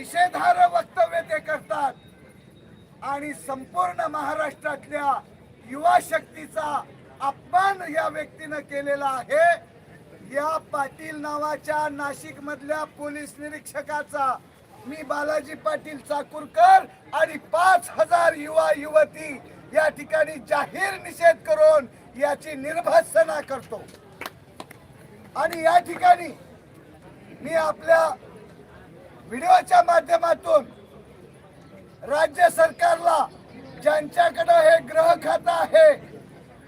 निषेधार्ह वक्तव्य ते करतात. आणि संपूर्ण महाराष्ट्रातल्या युवा शक्तीचा अपमान या व्यक्तीनं केलेला आहे. या पाटील नावाच्या नाशिक मधल्या पोलीस निरीक्षकाचा मी बालाजी पाटील चाकूरकर आणि पाच हजार युवा युवती या ठिकाणी जाहीर निषेध करून याची निर्भत्सना करतो. आणि या ठिकाणी मी आपल्या व्हिडिओच्या माध्यमातून राज्य सरकारला ज्यांच्याकडे हे ग्रह खातं आहे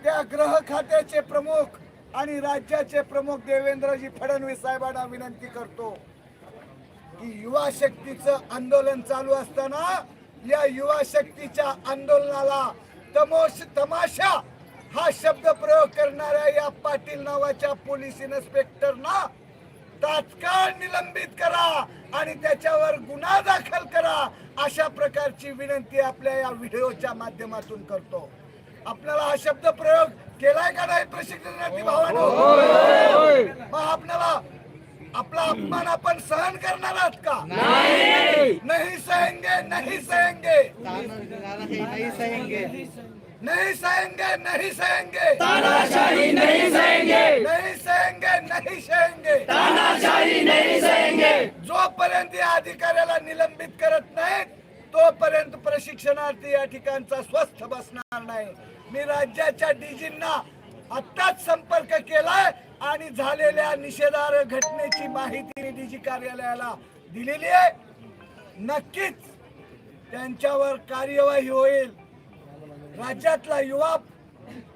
त्या ग्रह खात्याचे प्रमुख आणि राज्याचे प्रमुख देवेंद्रजी फडणवीस साहेबांना विनंती करतो की युवा शक्तीचं आंदोलन चालू असताना या युवा शक्तीच्या आंदोलनाला तमोश तमाशा हा शब्द प्रयोग करणाऱ्या या पाटील नावाच्या पोलीस इन्स्पेक्टरना तात्काळ निलंबित करा आणि त्याच्यावर गुन्हा दाखल करा अशा प्रकारची विनंती आपल्या या व्हिडिओच्या माध्यमातून करतो. आपल्याला हा शब्द प्रयोग केलाय का नाही प्रशिक्षणार्थी भावानो? मग आपल्याला आपला अपमान आपण सहन करणार आहात का? नाही सहेंगे. नाही सहेंगे. नहीं सहेंगे नहीं सहेंगे। तानाशाही नहीं सहेंगे। नहीं सहेंगे नहीं सहेंगे। तानाशाही नहीं सहेंगे। जोपर्यंत या अधिकाऱ्याला निलंबित करत नाहीत तोपर्यंत प्रशिक्षणार्थी या ठिकाणचा स्वस्थ बसणार नाही. मी राज्याच्या डीजींना आत्ताच संपर्क केलाय आणि झालेल्या निषेधार्ह घटनेची माहिती डीजी कार्यालयाला दिलेली आहे. नक्कीच त्यांच्यावर कार्यवाही होईल. राज्यातला युवा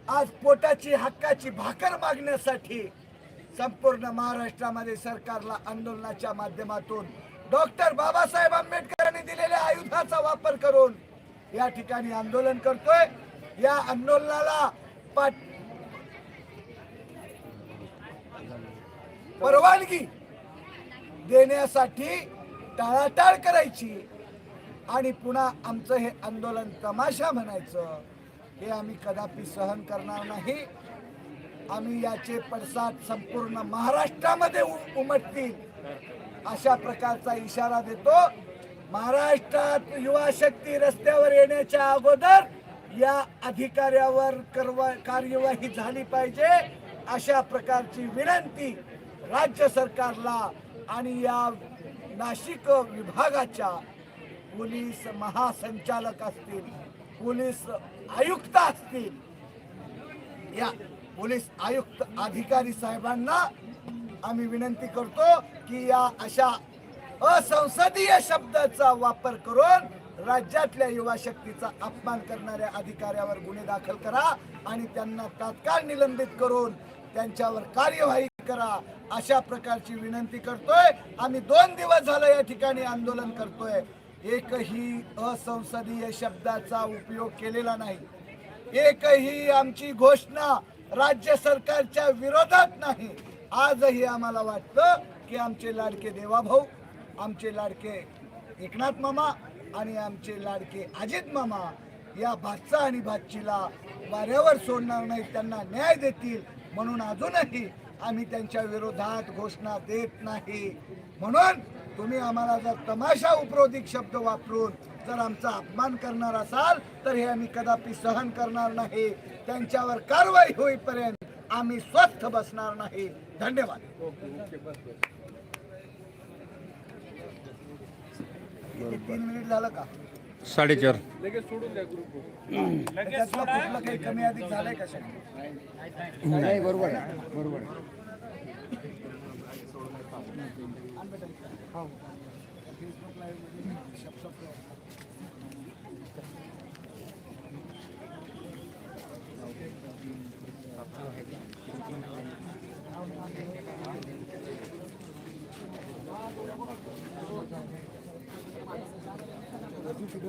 आज पोटाची हक्काची भाकर मागण्यासाठी संपूर्ण महाराष्ट्रामध्ये सरकारला आंदोलनाच्या माध्यमातून डॉक्टर बाबासाहेब आंबेडकरांनी दिलेल्या आयुधाचा वापर करून या ठिकाणी आंदोलन करतोय. या आंदोलनाला पाठ परवानगी देण्यासाठी टाळाटाळ करायची. आणि पुन्हा आमचं हे आंदोलन तमाशा म्हणायचं हे आम्ही कदापि सहन करणार नाही. आम्ही याचे पडसाद संपूर्ण महाराष्ट्रामध्ये उमटतील अशा प्रकारचा इशारा देतो. महाराष्ट्रात युवा शक्ती रस्त्यावर येण्याच्या अगोदर या अधिकाऱ्यावर कार्यवाही झाली पाहिजे अशा प्रकारची विनंती राज्य सरकारला आणि या नाशिक विभागाच्या पोलीस महासंचालक असतील पोलीस आयुक्त असतील. या पोलीस आयुक्त अधिकारी साहेबांना आम्ही विनंती करतो की या अशा असंसदीय शब्दाचा वापर करून राज्यातल्या युवा शक्तीचा अपमान करणाऱ्या अधिकाऱ्यावर गुन्हे दाखल करा आणि त्यांना तात्काळ निलंबित करून त्यांच्यावर कार्यवाही करा अशा प्रकारची विनंती करतोय. आम्ही दोन दिवस झालं या ठिकाणी आंदोलन करतोय. एकही असंसदीय शब्दाचा उपयोग केलेला नाही. एकही आमची घोषणा राज्य सरकारच्या विरोधात नाही. आजही आम्हाला वाटतं की आमचे लाडके देवाभाऊ आमचे लाडके एकनाथ मामा आणि आमचे लाडके अजित मामा या भातचा आणि भातचीला वाऱ्यावर सोडणार नाही त्यांना न्याय देतील म्हणून अजूनही आम्ही त्यांच्या विरोधात घोषणा देत नाही. म्हणून तुम्ही आम्हाला जर तमाशा उपरोधिक शब्द वापरून जर आमचा अपमान करणार असाल तर हे आम्ही कदापि सहन करणार नाही. त्यांच्यावर कारवाई होईपर्यंत आम्ही स्वस्थ बसणार नाही. धन्यवाद. किती तीन मिनिट झालं का? साडेचार. त्यातलं कुठलं काही कमी अधिक झालंय का? नाही बरोबर आहे बरोबर आहे हॅलो अशा हा. पाटील नावाचे पिढी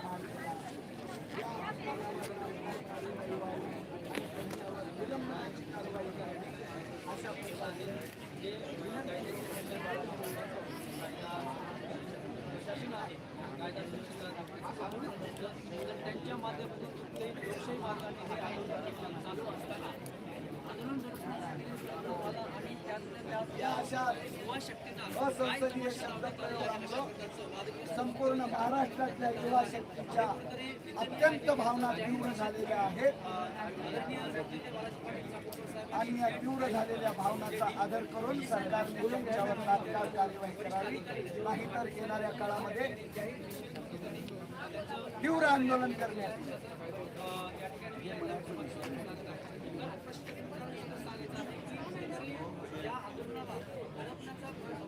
त्यांच्या माध्यमातून कुठल्याही लोकशाही मार्गाने हे आंदोलन चालू असताना आंदोलन करताना आणि त्यातल्या त्यात या अशा शक्तीचा संपूर्ण महाराष्ट्रातल्या युवा शक्तीच्या अत्यंत भावना तीव्र झालेल्या आहेत. आणि या तीव्र झालेल्या भावनाचा आदर करून सरकारने त्यांच्यावर तात्काळ कार्यवाही करावी. नाहीतर येणाऱ्या काळामध्ये तीव्र आंदोलन करण्यात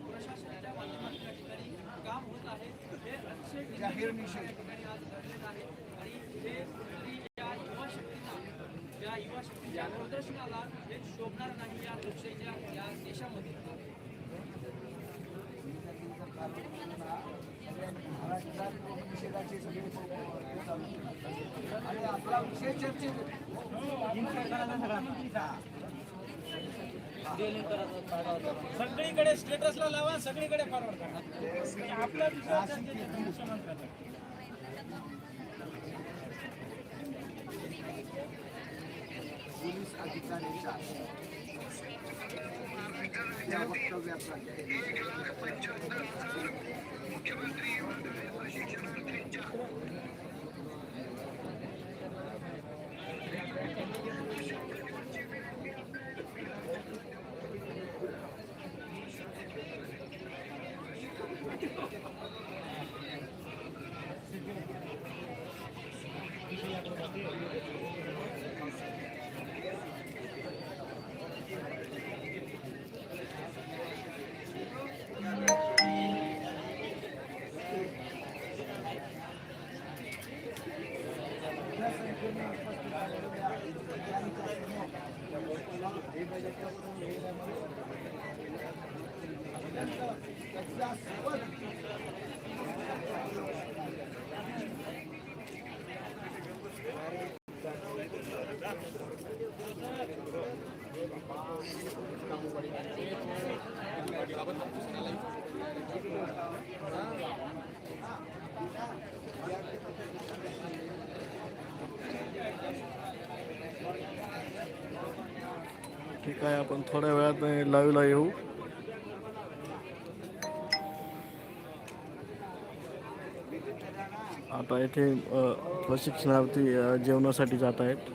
प्रशासनाच्या होत आहे हे जाहीर निषेध. आज आहे आणि या युवा या युवा शक्तीच्या प्रदर्शनाला हे शोभणार नाही या लोकशाहीच्या या देशामध्ये. महाराष्ट्रात निषेधाचे सगळे चालू आहेत. आणि आपला विषय चर्चेत सगळीकडे स्टेटसला लावा सगळीकडे फॉरवर्ड करा. आपला मुख्यमंत्र्याचा पोलीस अधिकाऱ्यांच्या या Спасите, ठीक आहे आपण थोड्या वेळात लाईव्हला येऊ. आता येथे प्रशिक्षणार्थी जेवणासाठी जात आहेत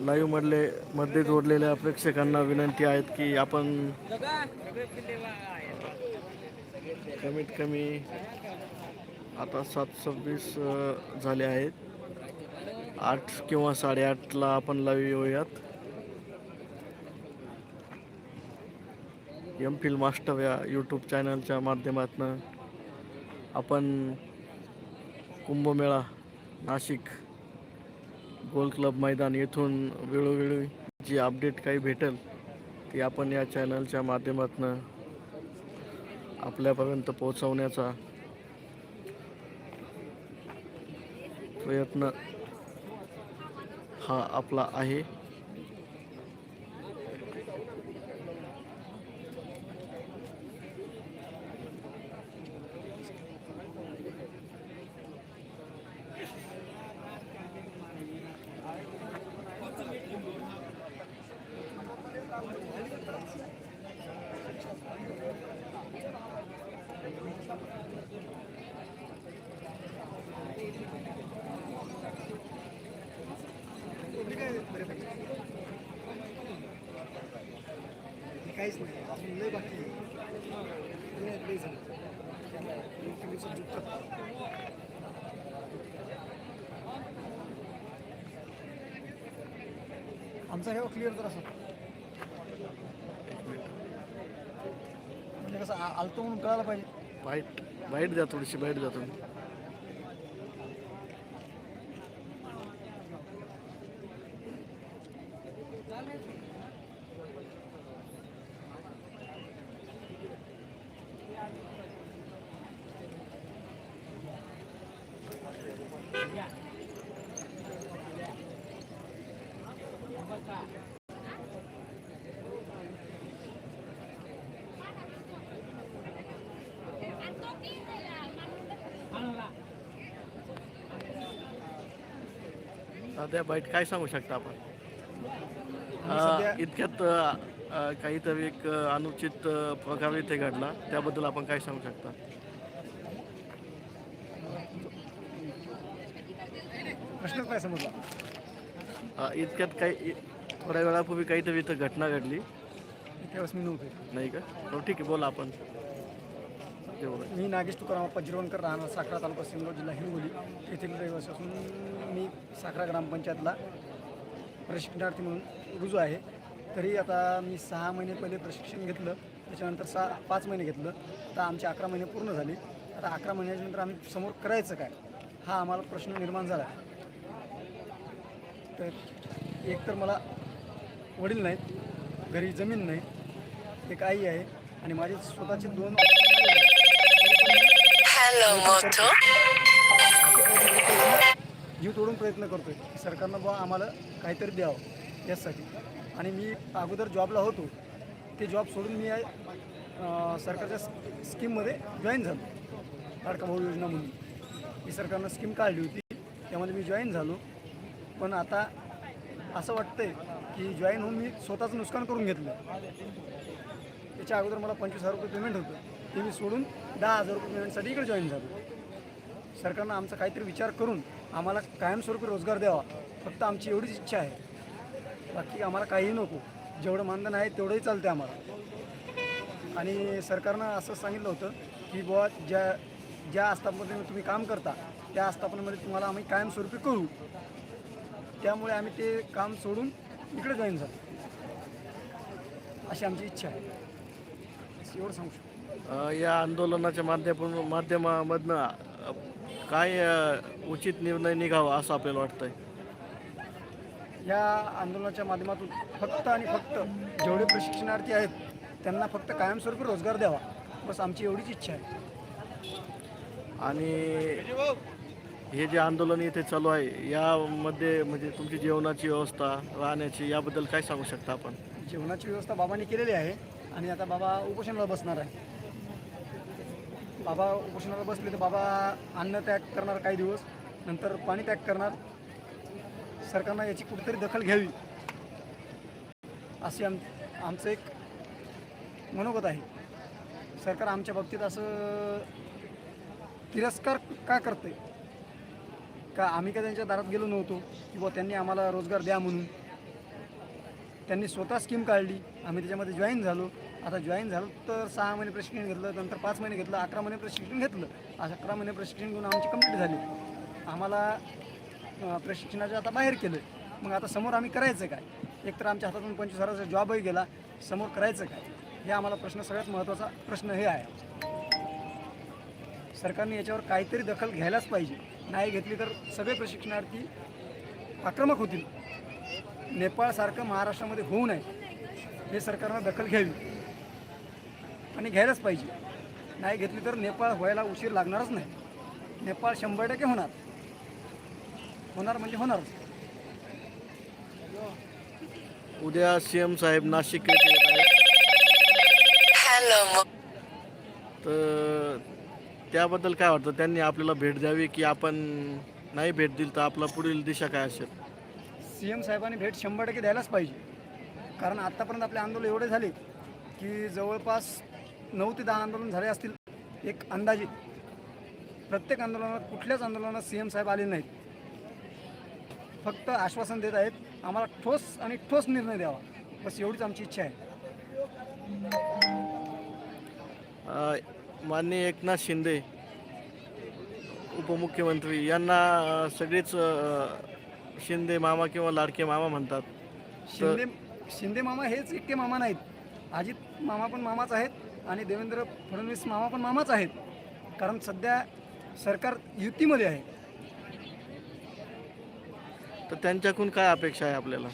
लाईव्ह मधले मध्ये जोडलेल्या प्रेक्षकांना विनंती आहेत की आपण कमीत कमी आता सात सव्वीस झाले आहेत. आठ किंवा साडेआठला आपण लावी येऊयात. एम फिल मास्टर या यूट्यूब चॅनलच्या माध्यमातून आपण कुंभमेळा नाशिक गोल क्लब मैदान येथून वेळोवेळी जी अपडेट काही भेटेल ती आपण या चॅनलच्या माध्यमातून आपल्यापर्यंत पोहोचवण्याचा प्रयत्न हा आपला आहे. काहीच नाही. अजून लय बाकी आहे. आमचा हे क्लिअर जर असं म्हणजे कसं आलतो म्हणून कळायला पाहिजे. वाईट वाईट द्या थोडीशी बाईट द्या तुम्ही. सध्या बाईट काय सांगू शकता आपण? इतक्यात काहीतरी एक अनुचित प्रकार इथे घडला. त्याबद्दल आपण काय सांगू शकता? प्रश्नच काय समजला? इतक्यात काही थोड्या वेळापूर्वी काहीतरी इथं घटना घडली. त्यावेळेस मी नव्हते. नाही का? हो ठीक आहे बोला आपण. ते मी नागेश तुकाराम अप्पा जिरवणकर राहणार साखरा तालुका सिंगोर जिल्हा हिंगोली येथील रहिवासी असून मी साखरा ग्रामपंचायतला प्रशिक्षणार्थी म्हणून रुजू आहे. तरी आता मी सहा महिने पहिले प्रशिक्षण घेतलं त्याच्यानंतर सहा पाच महिने घेतलं. आता आमचे अकरा महिने पूर्ण झाले. आता अकरा महिन्याच्यानंतर आम्ही समोर करायचं काय हा आम्हाला प्रश्न निर्माण झाला. तर एक तर मला वडील नाहीत घरी जमीन नाही एक आई आहे आणि माझे स्वतःचे दोन Hello, जीव तोडून प्रयत्न करतोय सरकारनं बुवा आम्हाला काहीतरी द्यावं यासाठी आणि मी अगोदर जॉबला होतो ते जॉब सोडून मी अं, सरकारच्या स्कीममध्ये जॉईन झालो लाडका भाऊ योजना म्हणून ही सरकारनं स्कीम काढली होती त्यामध्ये मी जॉईन झालो पण आता असं वाटतंय की जॉईन होऊन मी स्वतःचं नुकसान करून घेतलं त्याच्या अगोदर मला पंचवीस हजार रुपये पेमेंट होतं ते मी सोडून दहा हजार रुपये पेमेंटसाठी इकडे जॉईन झालो. सरकारनं आमचा काहीतरी विचार करून आम्हाला कायमस्वरूपी रोजगार द्यावा. फक्त आमची एवढीच इच्छा आहे. बाकी आम्हाला काहीही नको. जेवढं मानधन आहे तेवढंही चालते आम्हाला. आणि सरकारनं असं सांगितलं होतं की बुवा ज्या ज्या आस्थापनेमध्ये तुम्ही काम करता त्या आस्थापनेमध्ये तुम्हाला आम्ही कायमस्वरूपी करू. त्यामुळे आम्ही ते काम सोडून इकडे जॉईन झालो. अशी आमची इच्छा आहे. एवढं सांगू शकतो. या आंदोलनाच्या माध्यमातून माध्यमामधनं काय उचित निर्णय निघावा असं आपल्याला वाटतंय? या आंदोलनाच्या माध्यमातून फक्त आणि फक्त जेवढे प्रशिक्षणार्थी आहेत त्यांना फक्त कायमस्वरूपी रोजगार द्यावा. बस आमची एवढीच इच्छा आहे. आणि हे जे आंदोलन इथे चालू आहे यामध्ये म्हणजे तुमची जेवणाची व्यवस्था राहण्याची याबद्दल काय सांगू शकता आपण? जेवणाची व्यवस्था बाबांनी केलेली आहे आणि आता बाबा उपोषणाला बसणार आहे. बाबा उपोषणाला बसले तर बाबा अन्न त्याग करणार काही दिवस नंतर पाणी त्याग करणार. सरकारनं याची कुठेतरी दखल घ्यावी. असे आम आमचं एक मनोगत आहे. सरकार आमच्या बाबतीत असं तिरस्कार का करते का आम्ही का त्यांच्या दारात गेलो नव्हतो? किंवा त्यांनी आम्हाला रोजगार द्या म्हणून? त्यांनी स्वतः स्कीम काढली. आम्ही त्याच्यामध्ये जॉईन झालो. आता जॉईन झालं तर सहा महिने प्रशिक्षण घेतलं नंतर पाच महिने घेतलं अकरा महिने प्रशिक्षण घेतलं. असं अकरा महिने प्रशिक्षण घेऊन आमची कंप्लीट झाली. आम्हाला प्रशिक्षणाच्या आता बाहेर केलं. मग आता समोर आम्ही करायचं काय? एकतर आमच्या हातातून पंचवीस हजाराचा जॉबही गेला. समोर करायचं काय? हे आम्हाला प्रश्न सगळ्यात महत्त्वाचा प्रश्न हे आहे. सरकारने याच्यावर काहीतरी दखल घ्यायलाच पाहिजे. नाही घेतली तर सगळे प्रशिक्षणार्थी आक्रमक होतील. नेपाळसारखं महाराष्ट्रामध्ये होऊ नये. हे सरकारनं दखल घ्यावी. आणि घ्यायलाच पाहिजे. नाही घेतली तर नेपाळ व्हायला उशीर लागणारच नाही. नेपाळ शंभर टक्के होणार. होणार म्हणजे होणारच उद्या सी एम साहेब नाशिक. तर त्याबद्दल काय वाटतं? त्यांनी आपल्याला भेट द्यावी की आपण नाही भेट दिली तर आपला पुढील दिशा काय असेल? सी एम साहेबांनी भेट शंभर टक्के द्यायलाच पाहिजे. कारण आत्तापर्यंत आपले आंदोलन एवढे झाले की जवळपास नऊ ते दहा आंदोलन झाले असतील एक अंदाजे. प्रत्येक आंदोलनात कुठल्याच आंदोलनात सी एम साहेब आले नाहीत. फक्त आश्वासन देत आहेत आम्हाला ठोस आणि ठोस निर्णय द्यावा. बस एवढीच आमची इच्छा आहे. माननीय एकनाथ शिंदे उपमुख्यमंत्री यांना सगळेच शिंदे मामा किंवा लाडके मामा म्हणतात. शिंदे शिंदे मामा हेच एकटे मामा नाहीत. अजित मामा पण मामाच आहेत. आणि देवेंद्र फडणवीस मामा पण मामाच आहेत. कारण सध्या सरकार युतीमध्ये आहे. तर त्यांच्याकडून काय अपेक्षा आहे आपल्याला?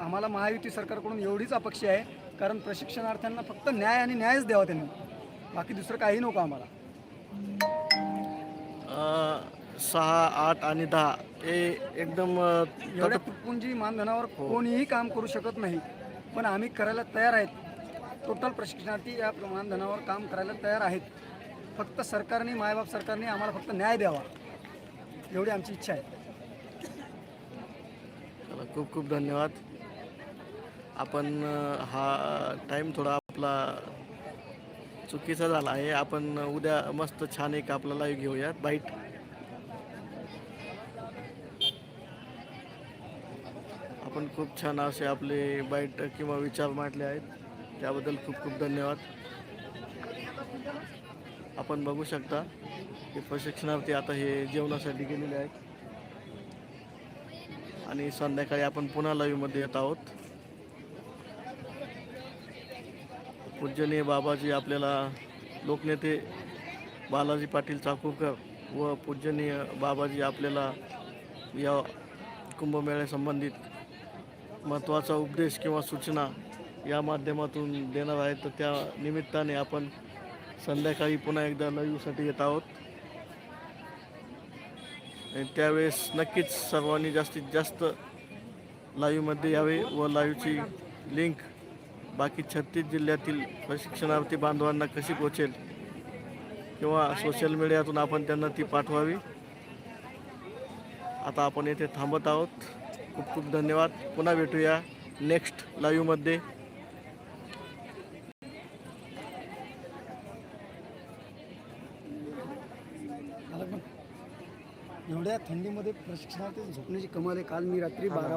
आम्हाला महायुती सरकारकडून एवढीच अपेक्षा आहे. कारण प्रशिक्षणार्थ्यांना फक्त न्याय आणि न्यायच द्यावा त्यांनी. बाकी दुसरं काही नको आम्हाला. अ, सहा आठ आणि दहा हे एकदम अ, एवढ्या तट- तुटपुंजी मानधनावर कोणीही काम करू शकत नाही. पण आम्ही करायला तयार आहेत. टोटल प्रशिक्षणार्थी या मानधनावर काम करायला तयार आहेत. फक्त सरकारने मायबाप सरकारने आम्हाला फक्त न्याय द्यावा. एवढी आमची इच्छा आहे. चला खूप खूप धन्यवाद. आपण अ, हा टाईम थोडा आपला चुकीचा झाला आहे. आपण उद्या मस्त छान एक आपला लाईव्ह घेऊयात. बाईट आपण खूप छान असे आपले बाईट किंवा विचार मांडले आहेत. त्याबद्दल खूप खूप धन्यवाद. आपण बघू शकता की प्रशिक्षणार्थी आता हे जेवणासाठी गेलेले आहेत. आणि संध्याकाळी आपण पुन्हा लाईव्हमध्ये येत आहोत. पूजनीय बाबाजी आपल्याला लोकनेते बालाजी पाटील चाकूरकर व पूजनीय बाबाजी आपल्याला या कुंभमेळ्यासंबंधित महत्त्वाचा उपदेश किंवा सूचना या माध्यमातून देणार आहे. तर त्या निमित्ताने आपण संध्याकाळी पुन्हा एकदा लाईव्हसाठी येत आहोत. आणि त्यावेळेस नक्कीच सर्वांनी जास्तीत जास्त लाईव्हमध्ये यावे व लाईव्हची लिंक बाकी छत्तीस जिल्ह्यातील प्रशिक्षणार्थी बांधवांना कशी पोचेल किंवा सोशल मीडियातून आपण त्यांना ती पाठवावी. आता आपण येथे थांबत आहोत. खूप खूप धन्यवाद. पुन्हा भेटूया नेक्स्ट लाईव्हमध्ये एवढ्या थंडीमध्ये प्रशिक्षणार्थी झोपण्याची कमाल आहे. काल मी रात्री बारा